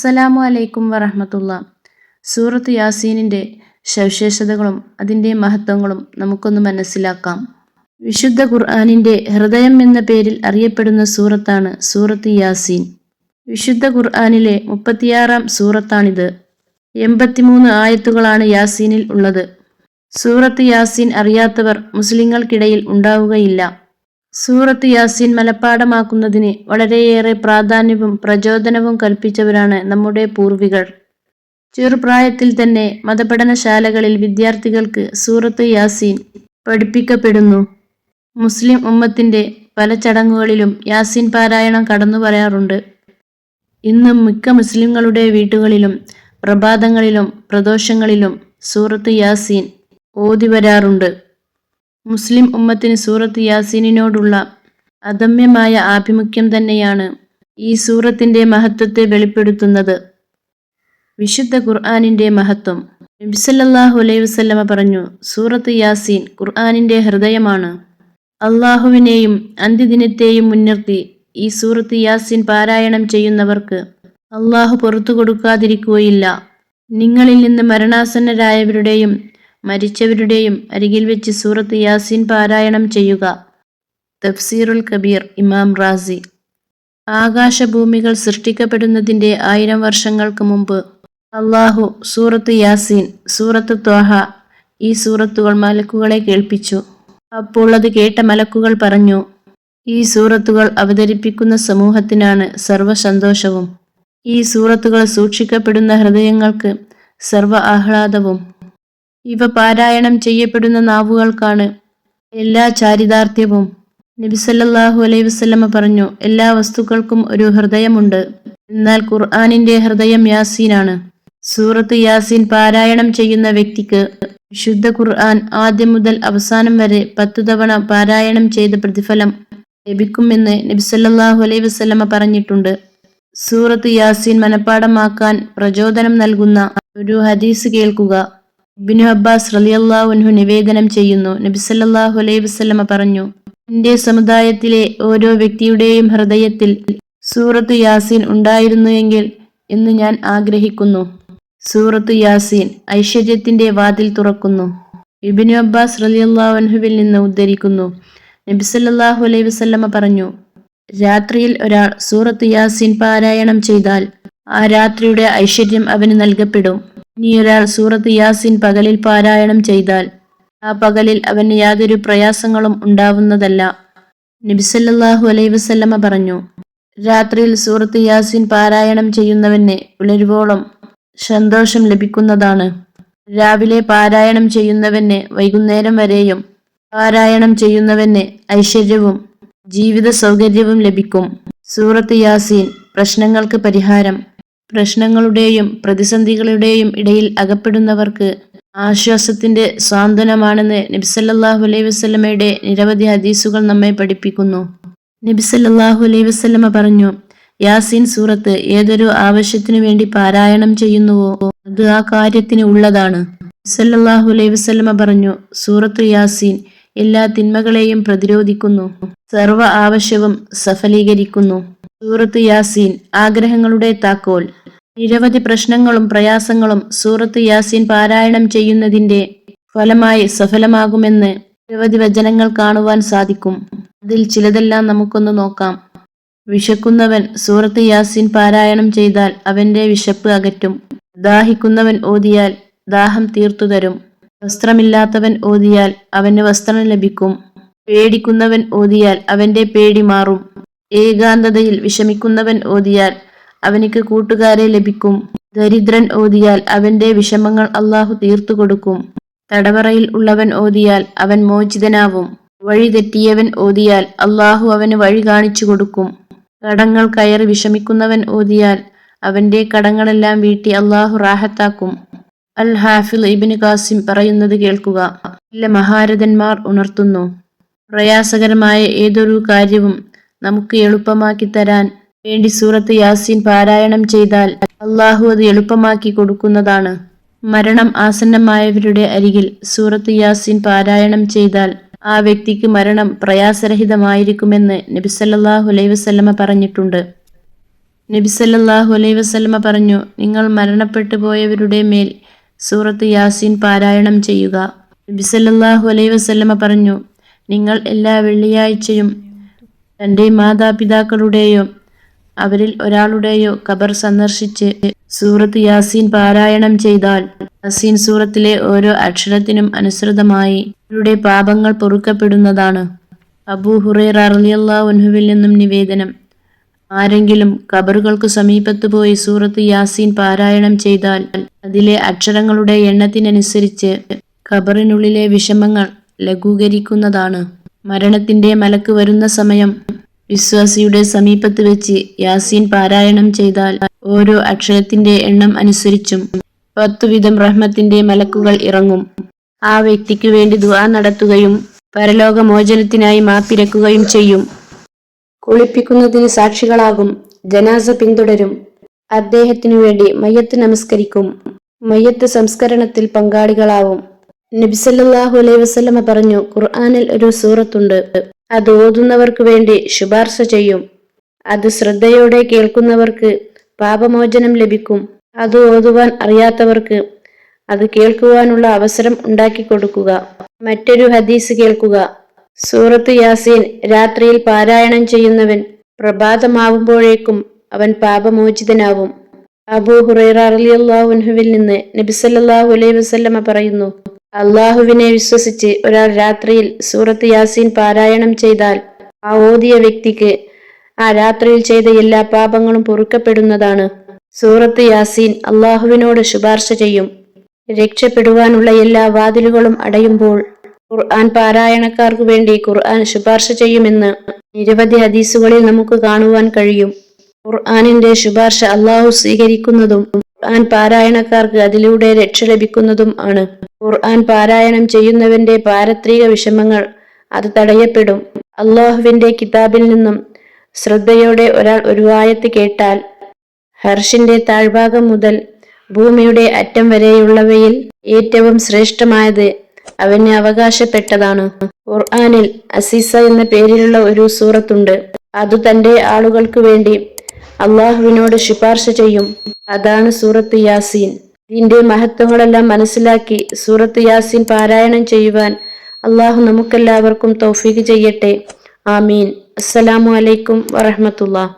അസ്സലാമു അലൈക്കും വറഹമത്തുള്ള. സൂറത്ത് യാസീനിന്റെ സവിശേഷതകളും അതിന്റെ മഹത്വങ്ങളും നമുക്കൊന്ന് മനസ്സിലാക്കാം. വിശുദ്ധ ഖുർആാനിന്റെ ഹൃദയം എന്ന പേരിൽ അറിയപ്പെടുന്ന സൂറത്താണ് സൂറത്ത് യാസീൻ. വിശുദ്ധ ഖുർആാനിലെ മുപ്പത്തിയാറാം സൂറത്താണിത്. എൺപത്തിമൂന്ന് ആയത്തുകളാണ് യാസീനിൽ ഉള്ളത്. സൂറത്ത് യാസീൻ അറിയാത്തവർ മുസ്ലിങ്ങൾക്കിടയിൽ ഉണ്ടാവുകയില്ല. സൂറത്ത് യാസീൻ മനഃപ്പാടമാക്കുന്നതിന് വളരെയേറെ പ്രാധാന്യവും പ്രചോദനവും കൽപ്പിച്ചവരാണ് നമ്മുടെ പൂർവികർ. ചെറുപ്രായത്തിൽ തന്നെ മതപഠനശാലകളിൽ വിദ്യാർത്ഥികൾക്ക് സൂറത്ത് യാസീൻ പഠിപ്പിക്കപ്പെടുന്നു. മുസ്ലിം ഉമ്മത്തിന്റെ പല ചടങ്ങുകളിലും യാസീൻ പാരായണം കടന്നു പറയാറുണ്ട്. ഇന്ന് മിക്ക മുസ്ലിങ്ങളുടെ വീട്ടുകളിലും പ്രഭാതങ്ങളിലും പ്രദോഷങ്ങളിലും സൂറത്ത് യാസീൻ ഓതി വരാറുണ്ട്. മുസ്ലിം ഉമ്മത്തിന് സൂറത്ത് യാസീനിനോടുള്ള അദമ്യമായ ആഭിമുഖ്യം തന്നെയാണ് ഈ സൂറത്തിന്റെ മഹത്വത്തെ വെളിപ്പെടുത്തുന്നത്. വിശുദ്ധ ഖുർആാനിന്റെ മഹത്വം. നബിസല്ലാഹു അലൈഹി വസ്ലമ പറഞ്ഞു സൂറത്ത് യാസീൻ ഖുർആാനിന്റെ ഹൃദയമാണ്. അള്ളാഹുവിനെയും അന്ത്യദിനത്തെയും മുൻനിർത്തി ഈ സൂറത്ത് യാസീൻ പാരായണം ചെയ്യുന്നവർക്ക് അള്ളാഹു പുറത്തു കൊടുക്കാതിരിക്കുകയില്ല. നിങ്ങളിൽ നിന്ന് മരണാസന്നരായവരുടെയും മരിച്ചവരുടെയും അരികിൽ വെച്ച് സൂറത്ത് യാസീൻ പാരായണം ചെയ്യുക. തഫ്സീറുൽ കബീർ ഇമാം റാസി. ആകാശഭൂമികൾ സൃഷ്ടിക്കപ്പെടുന്നതിന്റെ ആയിരം വർഷങ്ങൾക്ക് മുമ്പ് അള്ളാഹു സൂറത്ത് യാസീൻ സൂറത്ത് ത്വാഹ ഈ സൂറത്തുകൾ മലക്കുകളെ കേൾപ്പിച്ചു. അപ്പോൾ അത് കേട്ട മലക്കുകൾ പറഞ്ഞു ഈ സൂറത്തുകൾ അവതരിപ്പിക്കുന്ന സമൂഹത്തിനാണ് സർവസന്തോഷവും. ഈ സൂറത്തുകൾ സൂക്ഷിക്കപ്പെടുന്ന ഹൃദയങ്ങൾക്ക് സർവ ആഹ്ലാദവും. ഇവ പാരായണം ചെയ്യപ്പെടുന്ന നാവുകൾക്കാണ് എല്ലാ ചാരിതാർത്ഥ്യവും. നബിസല്ലാഹു അലൈഹി വസ്ലമ പറഞ്ഞു എല്ലാ വസ്തുക്കൾക്കും ഒരു ഹൃദയമുണ്ട്. എന്നാൽ ഖുർആാനിന്റെ ഹൃദയം യാസീനാണ്. സൂറത്ത് യാസീൻ പാരായണം ചെയ്യുന്ന വ്യക്തിക്ക് ശുദ്ധ ഖുർആൻ ആദ്യം മുതൽ അവസാനം വരെ പത്തു തവണ പാരായണം ചെയ്ത പ്രതിഫലം ലഭിക്കുമെന്ന് നബിസല്ലാഹു അലൈഹി വസ്ലമ പറഞ്ഞിട്ടുണ്ട്. സൂറത്ത് യാസീൻ മനഃപ്പാടമാക്കാൻ പ്രചോദനം നൽകുന്ന ഒരു ഹദീസ് കേൾക്കുക. ഇബിനു അബ്ബാസ് റലിയല്ലാഹുൻഹു നിവേദനം ചെയ്യുന്നു. നബിസല്ലാഹു അലൈഹി വസ്ലമ പറഞ്ഞു എന്റെ സമുദായത്തിലെ ഓരോ വ്യക്തിയുടെയും ഹൃദയത്തിൽ സൂറത്ത് യാസീൻ ഉണ്ടായിരുന്നുവെങ്കിൽ എന്ന് ഞാൻ ആഗ്രഹിക്കുന്നു. സൂറത്ത് യാസീൻ ഐശ്വര്യത്തിന്റെ വാതിൽ തുറക്കുന്നു. ഇബിനു അബ്ബാസ് റലിയല്ലാഹുൻഹുവിൽ നിന്ന് ഉദ്ധരിക്കുന്നു. നബിസല്ലാഹു അലൈഹി വസ്ലമ പറഞ്ഞു രാത്രിയിൽ ഒരാൾ സൂറത്ത് യാസീൻ പാരായണം ചെയ്താൽ ആ രാത്രിയുടെ ഐശ്വര്യം അവന് നൽകപ്പെടും. ഇനി ഒരാൾ സൂറത്ത് യാസിൻ പകലിൽ പാരായണം ചെയ്താൽ ആ പകലിൽ അവന് യാതൊരു പ്രയാസങ്ങളും ഉണ്ടാവുന്നതല്ല. നബിസല്ലാഹു അലൈ വസല്ലമ പറഞ്ഞു രാത്രിയിൽ സൂറത്ത് യാസിൻ പാരായണം ചെയ്യുന്നവന് പുലരുവോളം സന്തോഷം ലഭിക്കുന്നതാണ്. രാവിലെ പാരായണം ചെയ്യുന്നവന് വൈകുന്നേരം വരെയും പാരായണം ചെയ്യുന്നവന് ഐശ്വര്യവും ജീവിത സൗകര്യവും ലഭിക്കും. സൂറത്ത് യാസീൻ പ്രശ്നങ്ങൾക്ക് പരിഹാരം. പ്രശ്നങ്ങളുടെയും പ്രതിസന്ധികളുടെയും ഇടയിൽ അകപ്പെടുന്നവർക്ക് ആശ്വാസത്തിന്റെ സാന്ത്വനമാണെന്ന് നബിസല്ലാഹു അലൈഹി വസ്ലമയുടെ നിരവധി ഹദീസുകൾ നമ്മെ പഠിപ്പിക്കുന്നു. നബിസല്ലാഹു അലൈഹി വസ്ലമ പറഞ്ഞു യാസീൻ സൂറത്ത് ഏതൊരു ആവശ്യത്തിനു വേണ്ടി പാരായണം ചെയ്യുന്നുവോ അത് ആ കാര്യത്തിന് ഉള്ളതാണ്. സല്ലാഹു അലൈഹി വസ്ലമ പറഞ്ഞു സൂറത്ത് യാസീൻ എല്ലാ തിന്മകളെയും പ്രതിരോധിക്കുന്നു സർവ ആവശ്യവും സഫലീകരിക്കുന്നു. സൂറത്ത് യാസീൻ ആഗ്രഹങ്ങളുടെ താക്കോൽ. നിരവധി പ്രശ്നങ്ങളും പ്രയാസങ്ങളും സൂറത്ത് യാസീൻ പാരായണം ചെയ്യുന്നതിന്റെ ഫലമായി സഫലമാകുമെന്ന് നിരവധി വചനങ്ങൾ കാണുവാൻ സാധിക്കും. അതിൽ ചിലതെല്ലാം നമുക്കൊന്ന് നോക്കാം. വിശക്കുന്നവൻ സൂറത്ത് യാസീൻ പാരായണം ചെയ്താൽ അവന്റെ വിശപ്പ് അകറ്റും. ദാഹിക്കുന്നവൻ ഓതിയാൽ ദാഹം തീർത്തു തരും. വസ്ത്രമില്ലാത്തവൻ ഓതിയാൽ അവന് വസ്ത്രം ലഭിക്കും. പേടിക്കുന്നവൻ ഓതിയാൽ അവന്റെ പേടി മാറും. ഏകാന്തതയിൽ വിഷമിക്കുന്നവൻ ഓതിയാൽ അവനിക്ക് കൂട്ടുകാരെ ലഭിക്കും. ദരിദ്രൻ ഓതിയാൽ അവന്റെ വിഷമങ്ങൾ അള്ളാഹു തീർത്തു കൊടുക്കും. തടവറയിൽ ഉള്ളവൻ ഓതിയാൽ അവൻ മോചിതനാവും. വഴി തെറ്റിയവൻ ഓതിയാൽ അള്ളാഹു അവന് വഴി കാണിച്ചു കൊടുക്കും. കടങ്ങൾ കയറി വിഷമിക്കുന്നവൻ ഓതിയാൽ അവന്റെ കടങ്ങളെല്ലാം വീട്ടി അള്ളാഹു റാഹത്താക്കും. അൽ ഹാഫിൽ ഇബിന് കാസിം പറയുന്നത് കേൾക്കുക. ഇല്ല മഹാരഥന്മാർ ഉണർത്തുന്നു. പ്രയാസകരമായ ഏതൊരു കാര്യവും നമുക്ക് എളുപ്പമാക്കി തരാൻ വേണ്ടി സൂറത്ത് യാസീൻ പാരായണം ചെയ്താൽ അള്ളാഹു അത് എളുപ്പമാക്കി കൊടുക്കുന്നതാണ്. മരണം ആസന്നമായവരുടെ അരികിൽ സൂറത്ത് യാസീൻ പാരായണം ചെയ്താൽ ആ വ്യക്തിക്ക് മരണം പ്രയാസരഹിതമായിരിക്കുമെന്ന് നബിസല്ലാഹു അലൈ വസ്ലമ പറഞ്ഞിട്ടുണ്ട്. നബിസല്ലാഹു അലൈഹി വസല്ലമ പറഞ്ഞു നിങ്ങൾ മരണപ്പെട്ടു പോയവരുടെ മേൽ സൂറത്ത് യാസീൻ പാരായണം ചെയ്യുക. നബിസല്ലാഹു അലൈഹി വസല്ലമ പറഞ്ഞു നിങ്ങൾ എല്ലാ വെള്ളിയാഴ്ചയും തന്റെ മാതാപിതാക്കളുടെയോ അവരിൽ ഒരാളുടെയോ ഖബർ സന്ദർശിച്ച് സൂറത്ത് യാസീൻ പാരായണം ചെയ്താൽ യാസീൻ സൂറത്തിലെ ഓരോ അക്ഷരത്തിനും അനുസൃതമായി അവരുടെ പാപങ്ങൾ പൊറുക്കപ്പെടുന്നതാണ്. അബൂ ഹുറേർ അൻഹുവിൽ നിന്നും നിവേദനം. ആരെങ്കിലും ഖബറുകൾക്ക് സമീപത്ത് പോയി സൂറത്ത് യാസീൻ പാരായണം ചെയ്താൽ അതിലെ അക്ഷരങ്ങളുടെ എണ്ണത്തിനനുസരിച്ച് ഖബറിനുള്ളിലെ വിഷമങ്ങൾ ലഘൂകരിക്കുന്നതാണ്. മരണത്തിന്റെ മലക്ക് വരുന്ന സമയം വിശ്വാസിയുടെ സമീപത്ത് വെച്ച് യാസീൻ പാരായണം ചെയ്താൽ ഓരോ അക്ഷരത്തിന്റെ എണ്ണം അനുസരിച്ചും പത്തുവിധം റഹ്മത്തിന്റെ മലക്കുകൾ ഇറങ്ങും. ആ വ്യക്തിക്ക് വേണ്ടി ദുആ നടത്തുകയും പരലോകമോചനത്തിനായി മാപ്പിരക്കുകയും ചെയ്യും. കുളിപ്പിക്കുന്നതിന് സാക്ഷികളാകും ജനാസ പിന്തുടരും. അദ്ദേഹത്തിനു വേണ്ടി മയ്യത്ത് നമസ്കരിക്കും. മയ്യത്ത് സംസ്കരണത്തിൽ പങ്കാളികളാവും. നബിസല്ലാഹു അലൈഹി വസ്ലമ പറഞ്ഞു ഖുർആനിൽ ഒരു സൂറത്തുണ്ട്. അത് ഓതുന്നവർക്ക് വേണ്ടി ശുപാർശ ചെയ്യും. അത് ശ്രദ്ധയോടെ കേൾക്കുന്നവർക്ക് പാപമോചനം ലഭിക്കും. അത് ഓതുവാൻ അറിയാത്തവർക്ക് അത് കേൾക്കുവാനുള്ള അവസരം ഉണ്ടാക്കി കൊടുക്കുക. മറ്റൊരു ഹദീസ് കേൾക്കുക. സൂറത്ത് യാസീൻ രാത്രിയിൽ പാരായണം ചെയ്യുന്നവൻ പ്രഭാതമാവുമ്പോഴേക്കും അവൻ പാപമോചിതനാവും. അബൂ ഹുറൈറ റളിയല്ലാഹുവിൽ നിന്ന് നബിസല്ലാഹു അലൈഹി വസല്ലമ പറയുന്നു അള്ളാഹുവിനെ വിശ്വസിച്ച് ഒരാൾ രാത്രിയിൽ സൂറത്ത് യാസീൻ പാരായണം ചെയ്താൽ ആ ഓതിയ വ്യക്തിക്ക് ആ രാത്രിയിൽ ചെയ്ത എല്ലാ പാപങ്ങളും പൊറുക്കപ്പെടുന്നതാണ്. സൂറത്ത് യാസീൻ അള്ളാഹുവിനോട് ശുപാർശ ചെയ്യും. രക്ഷപ്പെടുവാനുള്ള എല്ലാ വാതിലുകളും അടയുമ്പോൾ ഖുർആൻ പാരായണക്കാർക്കു വേണ്ടി ഖുർആൻ ശുപാർശ ചെയ്യുമെന്ന് നിരവധി ഹദീസുകളിൽ നമുക്ക് കാണുവാൻ കഴിയും. ഖുർആാനിന്റെ ശുപാർശ അള്ളാഹു സ്വീകരിക്കുന്നതും ഖുർആൻ പാരായണക്കാർക്ക് അതിലൂടെ രക്ഷ ലഭിക്കുന്നതും ആണ്. ഖുർആൻ പാരായണം ചെയ്യുന്നവന്റെ പാരത്രിക വിഷമങ്ങൾ അത് തടയപ്പെടും. അള്ളാഹുവിന്റെ കിതാബിൽ നിന്നും ശ്രദ്ധയോടെ ഒരാൾ ഒരു ആയത്ത് കേട്ടാൽ ഹർഷിന്റെ താഴ്ഭാഗം മുതൽ ഭൂമിയുടെ അറ്റം വരെയുള്ളവയിൽ ഏറ്റവും ശ്രേഷ്ഠമായത് അവന് അവകാശപ്പെട്ടതാണ്. ഖുർആാനിൽ അസീസ എന്ന പേരിലുള്ള ഒരു സൂറത്തുണ്ട്. അത് തന്റെ ആളുകൾക്ക് വേണ്ടി അള്ളാഹുവിനോട് ശുപാർശ ചെയ്യും. അതാണ് സൂറത്ത് യാസീൻ. ഇതിന്റെ മഹത്വങ്ങളെല്ലാം മനസ്സിലാക്കി സൂറത്ത് യാസീൻ പാരായണം ചെയ്യുവാൻ അള്ളാഹു നമുക്കെല്ലാവർക്കും തൗഫീഖ് ചെയ്യട്ടെ. ആമീൻ. അസ്സലാമു അലൈക്കും വറഹമത്തുള്ള